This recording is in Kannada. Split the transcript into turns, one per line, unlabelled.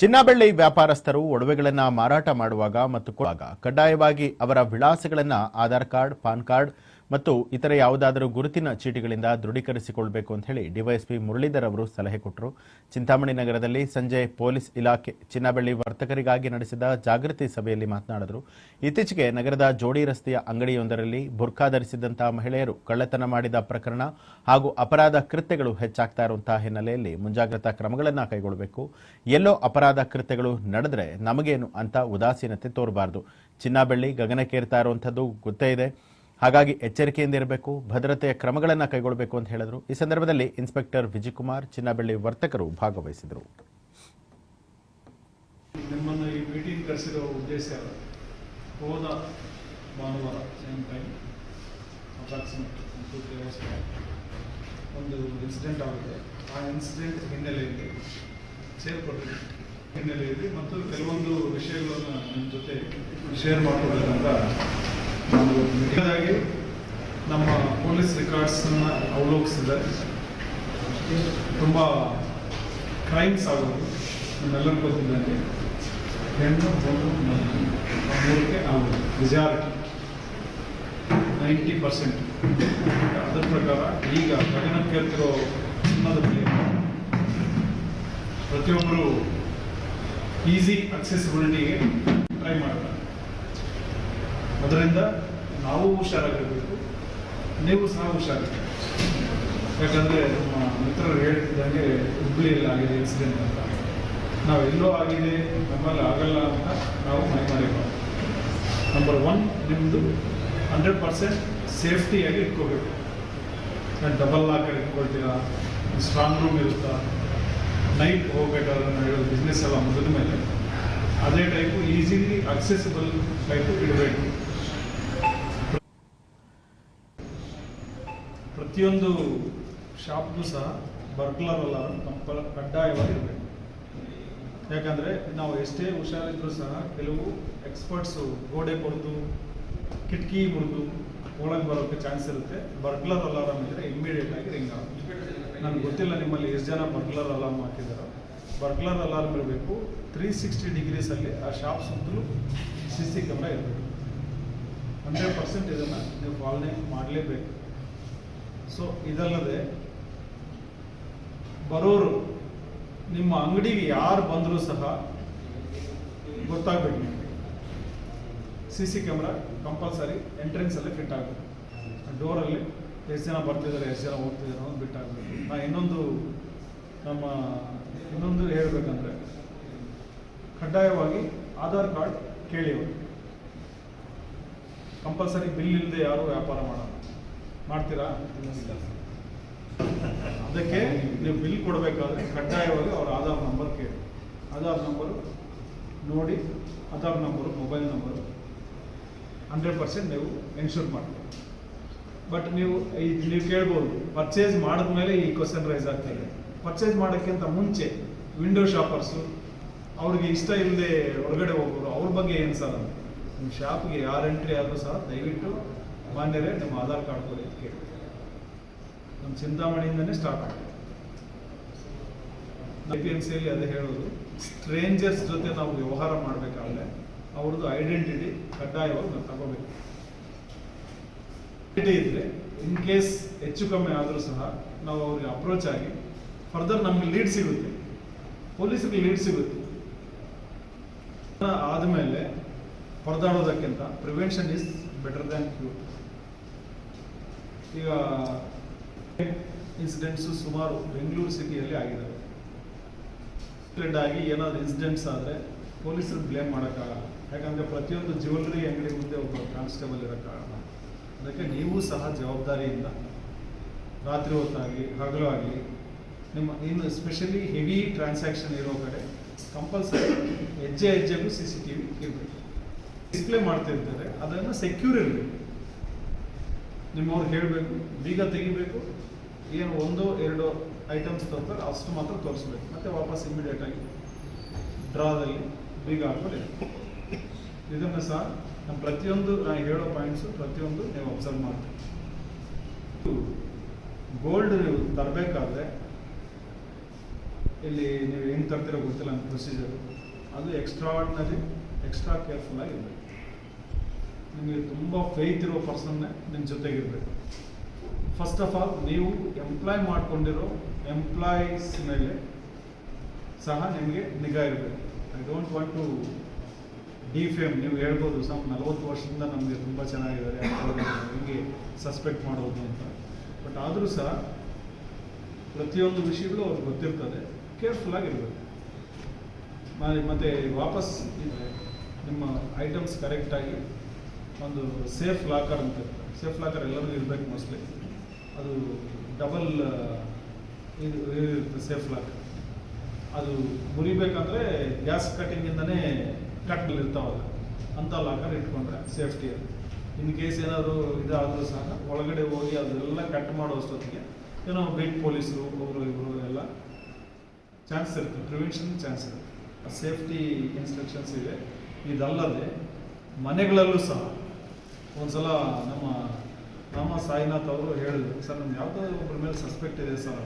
ಚಿನ್ನಬೆಳ್ಳಿ ವ್ಯಾಪಾರಸ್ಥರು ಒಡವೆಗಳನ್ನು ಮಾರಾಟ ಮಾಡುವಾಗ ಮತ್ತು ಕಡ್ಡಾಯವಾಗಿ ಅವರ ವಿಳಾಸಗಳನ್ನು ಆಧಾರ್ ಕಾರ್ಡ್ ಪಾನ್ ಕಾರ್ಡ್ ಮತ್ತು ಇತರ ಯಾವುದಾದರೂ ಗುರುತಿನ ಚೀಟಿಗಳಿಂದ ದೃಢೀಕರಿಸಿಕೊಳ್ಬೇಕು ಅಂತ ಹೇಳಿ ಡಿವೈಎಸ್ಪಿ ಮುರಳೀಧರ್ ಅವರು ಸಲಹೆ ಕೊಟ್ಟರು. ಚಿಂತಾಮಣಿ ನಗರದಲ್ಲಿ ಸಂಜೆ ಪೊಲೀಸ್ ಇಲಾಖೆ ಚಿನ್ನಬೆಳ್ಳಿ ವರ್ತಕರಿಗಾಗಿ ನಡೆಸಿದ ಜಾಗೃತಿ ಸಭೆಯಲ್ಲಿ ಮಾತನಾಡಿದರು. ಇತ್ತೀಚೆಗೆ ನಗರದ ಜೋಡಿ ರಸ್ತೆಯ ಅಂಗಡಿಯೊಂದರಲ್ಲಿ ಬುರ್ಖಾ ಧರಿಸಿದಂತಹ ಮಹಿಳೆಯರು ಕಳ್ಳತನ ಮಾಡಿದ ಪ್ರಕರಣ ಹಾಗೂ ಅಪರಾಧ ಕೃತ್ಯಗಳು ಹೆಚ್ಚಾಗ್ತಾ ಇರುವಂತಹ ಹಿನ್ನೆಲೆಯಲ್ಲಿ ಮುಂಜಾಗ್ರತಾ ಕ್ರಮಗಳನ್ನು ಕೈಗೊಳ್ಳಬೇಕು. ಎಲ್ಲೋ ಅಪರಾಧ ಕೃತ್ಯಗಳು ನಡೆದರೆ ನಮಗೇನು ಅಂತ ಉದಾಸೀನತೆ ತೋರಬಾರದು. ಚಿನ್ನ ಬೆಳ್ಳಿ ಗಗನಕ್ಕೇರ್ತಾ ಇರುವಂಥದ್ದು ಗೊತ್ತೇ ಇದೆ. ಹಾಗಾಗಿ ಎಚ್ಚರಿಕೆಯಿಂದ ಇರಬೇಕು, ಭದ್ರತೆಯ ಕ್ರಮಗಳನ್ನು ಕೈಗೊಳ್ಳಬೇಕು ಅಂತ ಹೇಳಿದರು. ಈ ಸಂದರ್ಭದಲ್ಲಿ ಇನ್ಸ್ಪೆಕ್ಟರ್ ವಿಜಯಕುಮಾರ್ ಚಿನ್ನಬೆಳ್ಳಿ ವರ್ತಕರು ಭಾಗವಹಿಸಿದರು.
ನಿಮ್ಮನ್ನು ಈ ಮೀಟಿಂಗ್ ಕರೆಸಿರೋ ಉದ್ದೇಶ ಹೋದ ಭಾನುವಾರ ಸೇಮ್ ಟೈಮ್ ಅಪ್ರಾಕ್ಸಿಮೇಟ್ ಒಂದು ಇನ್ಸಿಡೆಂಟ್ ಆಗಿದೆ. ಆ ಇನ್ಸಿಡೆಂಟ್ ಹಿನ್ನೆಲೆಯಲ್ಲಿ ಸೇರ್ಪಟ್ಟಿದೆ ಹಿನ್ನೆಲೆಯಲ್ಲಿ ಮತ್ತು ಕೆಲವೊಂದು ವಿಷಯಗಳನ್ನು ನಿಮ್ಮ ಜೊತೆ ಶೇರ್ ಮಾಡ್ಕೊಳ್ಬೇಕಂತ ನಾನು ಮೊದಲನೇದಾಗಿ ನಮ್ಮ ಪೊಲೀಸ್ ರೆಕಾರ್ಡ್ಸನ್ನು ಅವಲೋಕಿಸಿದರೆ ತುಂಬ ಕ್ರೈಮ್ಸ್ ಆಗೋದು ನಮ್ಮೆಲ್ಲರಿಗೂ ಗೊತ್ತಿದ್ದಂಗೆ ಹೆಣ್ಣು ಆ ಮೂರಕ್ಕೆ ಆಗೋದು ಮೆಜಾರಿಟಿ ನೈಂಟಿ ಪರ್ಸೆಂಟ್ ಅದರ ಪ್ರಕಾರ ಈಗ ಗಗನಕ್ಕೆ ಕೇಳ್ತಿರೋ ಚಿನ್ನದ ಬೆಲೆ ಪ್ರತಿಯೊಬ್ಬರು ಈಸಿ ಅಕ್ಸೆಸಿಬಿಲಿಟಿಗೆ ಅದರಿಂದ ನಾವು ಹುಷಾರಾಗಿರಬೇಕು. ನೀವು ಸಹ ಹುಷಾರಾಗಿ ಯಾಕಂದರೆ ನಮ್ಮ ಮಿತ್ರರು ಹೇಳ್ತಿದ್ದಂಗೆ ಹುಬ್ಳಿಯಲ್ಲಿ ಆಗಿದೆ ಇನ್ಸಿಡೆಂಟ್ ಅಂತ. ನಾವು ಎಲ್ಲೋ ಆಗಿದೆ, ನಮ್ಮಲ್ಲಿ ಆಗಲ್ಲ ಅಂತ ನಾವು ಮೈ ಮಾಡಿಬಾರ್ದು ನಂಬರ್ ಒನ್ ನಿಮ್ಮದು ಹಂಡ್ರೆಡ್ ಪರ್ಸೆಂಟ್ ಸೇಫ್ಟಿಯಾಗಿ ಇಟ್ಕೋಬೇಕು. ನಾನು ಡಬಲ್ ಲಾಕರ್ ಇಟ್ಕೊಳ್ತೀರಾ? ಸ್ಟ್ರಾಂಗ್ ರೂಮ್ ಇರುತ್ತಾ? ನೈಟ್ ಹೋಗ್ಬೇಕಾದ್ರೆ ನಾವು ಹೇಳೋದು ಬಿಸ್ನೆಸ್ ಎಲ್ಲ ಮುಗಿದ ಮೇಲೆ. ಅದೇ ಟೈಪು ಈಸಿಲಿ ಅಕ್ಸೆಸಿಬಲ್ ಟೈಪು ಇಡಬೇಕು. ಪ್ರತಿಯೊಂದು ಶಾಪ್ಗೂ ಸಹ ಬರ್ಕ್ಲರ್ ಅಲ್ಲ ಕಂಪಲ್ ಕಡ್ಡಾಯವಾಗಿರಬೇಕು. ಯಾಕಂದರೆ ನಾವು ಎಷ್ಟೇ ಹುಷಾರಿದ್ರೂ ಸಹ ಕೆಲವು ಎಕ್ಸ್ಪರ್ಟ್ಸು ಗೋಡೆ ಕೊಡ್ದು, ಕಿಟಕಿ ಮುರಿದು ಒಳಗೆ ಬರೋಕ್ಕೆ ಚಾನ್ಸ್ ಇರುತ್ತೆ. ಬರ್ಗ್ಲರ್ ಅಲಾರಾಮ್ ಇದ್ದರೆ ಇಮ್ಮಿಡಿಯೇಟ್ ಆಗಿ ರಿಂಗ್ ಆಗುತ್ತೆ. ನನಗೆ ಗೊತ್ತಿಲ್ಲ ನಿಮ್ಮಲ್ಲಿ ಎಷ್ಟು ಜನ ಬರ್ಗ್ಲರ್ ಅಲಾರ್ಮ್ ಹಾಕಿದ್ದಾರೆ ಬರ್ಗ್ಲರ್ ಅಲಾರ್ಮ್ ಇರಬೇಕು. ತ್ರೀ ಸಿಕ್ಸ್ಟಿ ಡಿಗ್ರೀಸಲ್ಲಿ ಆ ಶಾಪ್ ಸುತ್ತಲೂ ಸಿ ಸಿ ಕ್ಯಾಮ್ರಾ ಇರಬೇಕು. ಹಂಡ್ರೆಡ್ ಪರ್ಸೆಂಟ್ ಇದನ್ನು ನೀವು ಪಾಲನೆ ಮಾಡಲೇಬೇಕು. ಸೊ, ಇದಲ್ಲದೆ ಬರೋರು, ನಿಮ್ಮ ಅಂಗಡಿಗೆ ಯಾರು ಬಂದರೂ ಸಹ ಗೊತ್ತಾಗಬೇಕು ನಿಮಗೆ. ಸಿ ಸಿ ಕ್ಯಾಮ್ರಾ ಕಂಪಲ್ಸರಿ ಎಂಟ್ರೆನ್ಸಲ್ಲಿ ಫಿಟ್ ಆಗಬೇಕು ಡೋರಲ್ಲಿ ಎಷ್ಟು ಜನ ಬರ್ತಿದ್ದಾರೆ, ಎಷ್ಟು ಜನ ಹೋಗ್ತಿದ್ದಾರೆ ಅನ್ನೋದು ಬಿಟ್ಟಾಗಬೇಕು ನಾ ಇನ್ನೊಂದು ನಮ್ಮ, ಇನ್ನೊಂದು ಹೇಳಬೇಕಂದ್ರೆ ಕಡ್ಡಾಯವಾಗಿ ಆಧಾರ್ ಕಾರ್ಡ್ ಕೇಳಿ ಕಂಪಲ್ಸರಿ ಬಿಲ್ ಇಲ್ಲದೆ ಯಾರು ವ್ಯಾಪಾರ ಮಾಡಲ್ಲ. ಮಾಡ್ತೀರಾ? ಅದಕ್ಕೆ ನೀವು ಬಿಲ್ ಕೊಡಬೇಕಾದ್ರೆ ಕಡ್ಡಾಯವಾಗಿ ಅವ್ರ ಆಧಾರ್ ನಂಬರ್ ಕೇಳಿ. ಆಧಾರ್ ನಂಬರು ನೋಡಿ, Aadhaar number mobile number hundred percent ನೀವು ಎನ್ಶೂರ್ ಮಾಡಿ ಬಟ್ ನೀವು ಇದು ನೀವು ಕೇಳ್ಬೋದು ಪರ್ಚೇಸ್ ಮಾಡಿದ್ಮೇಲೆ ಈ ಕ್ವಶನ್ ರೈಸ್ ಆಗ್ತಾಯಿದೆ ಪರ್ಚೇಸ್ ಮಾಡೋಕ್ಕಿಂತ ಮುಂಚೆ ವಿಂಡೋ ಶಾಪರ್ಸು ಅವ್ರಿಗೆ ಇಷ್ಟ ಇಲ್ಲದೆ ಹೊರಗಡೆ ಹೋಗೋರು ಅವ್ರ ಬಗ್ಗೆ ಏನು ಸರ್ ನಿಮ್ಮ ಶಾಪ್ಗೆ ಯಾರು ಎಂಟ್ರಿ ಆದರೂ ಸಹ ದಯವಿಟ್ಟು ಮಾನ್ಯರೇ ನಿಮ್ಮ ಆಧಾರ್ ಕಾರ್ಡ್ ಕೊಡಿ ಅಂತ ಕೇಳಿ ನಮ್ಮ ಚಿಂತಾಮಣಿಯಿಂದನೇ ಸ್ಟಾರ್ಟ್ ಐ ಪಿ ಎಂ ಸಿಯಲ್ಲಿ ಅದೇ ಹೇಳೋದು ಸ್ಟ್ರೇಂಜರ್ಸ್ ಜೊತೆ ನಾವು ವ್ಯವಹಾರ ಮಾಡಬೇಕಾದ್ರೆ ಅವ್ರದ್ದು ಐಡೆಂಟಿಟಿ ಕಡ್ಡಾಯವಾಗಿ ನಾವು ತಗೋಬೇಕು. ಐಡೆಂಟಿಟಿ ಇದ್ರೆ ಇನ್ ಕೇಸ್ ಹೆಚ್ಚು ಕಮ್ಮಿ ಆದರೂ ಸಹ ನಾವು ಅವ್ರಿಗೆ ಅಪ್ರೋಚ್ ಆಗಿ ಫರ್ದರ್ ನಮ್ಗೆ ಲೀಡ್ ಸಿಗುತ್ತೆ. ಪೊಲೀಸರಿಗೆ ಲೀಡ್ ಸಿಗುತ್ತೆ. ಆದಮೇಲೆ ಹೊಡೆದಾಡೋದಕ್ಕಿಂತ prevention is better than cure ಈಗ ಇನ್ಸಿಡೆಂಟ್ಸು ಸುಮಾರು ಬೆಂಗಳೂರು ಸಿಟಿಯಲ್ಲಿ ಆಗಿದ್ದಾವೆ ಸ್ಪ್ರೆಡ್ ಆಗಿ ಏನಾದ್ರು ಇನ್ಸಿಡೆಂಟ್ಸ್ ಆದರೆ ಪೊಲೀಸರು ಬ್ಲೇಮ್ ಮಾಡೋಕ್ಕಾಗಲ್ಲ. ಯಾಕಂದರೆ ಪ್ರತಿಯೊಂದು ಜ್ಯುವೆಲ್ರಿ ಅಂಗಡಿ ಮುಂದೆ ಒಬ್ಬ ಕಾನ್ಸ್ಟೇಬಲ್ ಇರೋಕ್ಕಾಗಲ್ಲ. ಅದಕ್ಕೆ ನೀವು ಸಹ ಜವಾಬ್ದಾರಿಯಿಂದ ರಾತ್ರಿ ಹೊತ್ತಾಗಿ ಹಗಲು ಆಗಲಿ, ನಿಮ್ಮ ಇನ್ನು ಸ್ಪೆಷಲಿ ಹೆವಿ ಟ್ರಾನ್ಸಾಕ್ಷನ್ ಇರೋ ಕಡೆ ಕಂಪಲ್ಸರಿ ಹೆಜ್ಜೆ ಹೆಜ್ಜೆಗೂ ಸಿ ಸಿ ಟಿ ವಿ ಇರಬೇಕು. ಡಿಸ್ಪ್ಲೇ ಮಾಡ್ತಿರ್ತಾರೆ ಅದನ್ನು ಸೆಕ್ಯೂರ್ ಇರಬೇಕು ನಿಮ್ಮವ್ರು ಹೇಳಬೇಕು ಬೀಗ ತೆಗಿಬೇಕು, ಏನು ಒಂದು ಎರಡು ಐಟಮ್ಸ್ ತರ್ತಾರೆ, ಅಷ್ಟು ಮಾತ್ರ ತೋರಿಸ್ಬೇಕು. ಮತ್ತೆ ವಾಪಸ್ ಇಮಿಡಿಯೇಟ್ ಆಗಿ ಡ್ರಾದಲ್ಲಿ ಬೀಗ ಹಾಕೊಂಡು ಇದನ್ನು ಸಹ ನಮ್ಮ ಪ್ರತಿಯೊಂದು, ನಾನು ಹೇಳೋ ಪಾಯಿಂಟ್ಸು ಪ್ರತಿಯೊಂದು ನೀವು ಅಬ್ಸರ್ವ್ ಮಾಡ್ತೀವಿ ಗೋಲ್ಡ್ ನೀವು ತರಬೇಕಾದ್ರೆ, ಇಲ್ಲಿ ನೀವು ಹೆಂಗೆ ತರ್ತೀರೋ ಗೊತ್ತಿಲ್ಲ ನಮ್ಮ ಪ್ರೊಸೀಜರು ಅದು ಎಕ್ಸ್ಟ್ರಾರ್ಡಿನರಿ ಎಕ್ಸ್ಟ್ರಾ ಕೇರ್ಫುಲ್ ಆಗಿರಬೇಕು ನಿಮಗೆ ತುಂಬ ಫೇತ್ ಇರೋ ಪರ್ಸನ್ನೇ ನಿಮ್ಮ ಜೊತೆಗಿರಬೇಕು. ಫಸ್ಟ್ ಆಫ್ ಆಲ್ ನೀವು ಎಂಪ್ಲಾಯ್ ಮಾಡ್ಕೊಂಡಿರೋ ಎಂಪ್ಲಾಯೀಸ್ ಮೇಲೆ ಸಹ ನಿಮಗೆ ನಿಗಾ ಇರಬೇಕು. I don't want to defame ನೀವು ಹೇಳ್ಬೋದು ಸಮ್ ನಲವತ್ತು ವರ್ಷದಿಂದ ನಮಗೆ ತುಂಬ ಚೆನ್ನಾಗಿದ್ದಾರೆ ನಿಮಗೆ ಸಸ್ಪೆಕ್ಟ್ ಮಾಡೋದು ಅಂತ. ಬಟ್ ಆದರೂ ಸಹ ಪ್ರತಿಯೊಂದು ವಿಷಯಗಳು ಅವ್ರಿಗೆ ಗೊತ್ತಿರ್ತದೆ. ಕೇರ್ಫುಲ್ ಆಗಿರ್ಬೇಕು ಮತ್ತೆ ವಾಪಸ್, ನಿಮ್ಮ ಐಟಮ್ಸ್ ಕರೆಕ್ಟಾಗಿ ಒಂದು ಸೇಫ್ ಲಾಕರ್ ಅಂತ. ಸೇಫ್ ಲಾಕರ್ ಎಲ್ಲರಿಗೂ ಇರಬೇಕು ಮೋಸ್ಟ್ಲಿ ಅದು ಡಬಲ್ ಇದು ಇರುತ್ತೆ ಸೇಫ್ ಲಾಕರ್ ಅದು ಮುರಿಬೇಕಂದ್ರೆ ಗ್ಯಾಸ್ ಕಟ್ಟಿಂಗಿಂದನೇ ಕಟ್ಗಳು ಇರ್ತಾವಲ್ಲ ಅಂಥ ಲಾಕರ್ ಇಟ್ಕೊಂಡ್ರೆ ಸೇಫ್ಟಿ ಅದು. ಇನ್ ಕೇಸ್ ಏನಾದರೂ ಇದಾದರೂ ಸಹ ಒಳಗಡೆ ಹೋಗಿ ಅದೆಲ್ಲ ಕಟ್ ಮಾಡೋ ಅಷ್ಟೊತ್ತಿಗೆ ಏನೋ ಬೀಟ್ ಪೊಲೀಸರು ಒಬ್ಬರು ಇಬ್ಬರು ಎಲ್ಲ ಚಾನ್ಸ್ ಇರುತ್ತೆ ಪ್ರಿವೆನ್ಷನ್ ಚಾನ್ಸ್ ಇರುತ್ತೆ. ಸೇಫ್ಟಿ ಇನ್ಸ್ಟ್ರಕ್ಷನ್ಸ್ ಇದೆ ಇದಲ್ಲದೆ ಮನೆಗಳಲ್ಲೂ ಸಹ ಒಂದ್ಸಲ ನಮ್ಮ ನಮ್ಮ ಸಾಯಿನಾಥ್ ಅವರು ಹೇಳಿದ್ರು ಸರ್ ನಮ್ಗೆ ಯಾವುದೋ ಒಬ್ಬರ ಮೇಲೆ ಸಸ್ಪೆಕ್ಟ್ ಇದೆ ಸರ್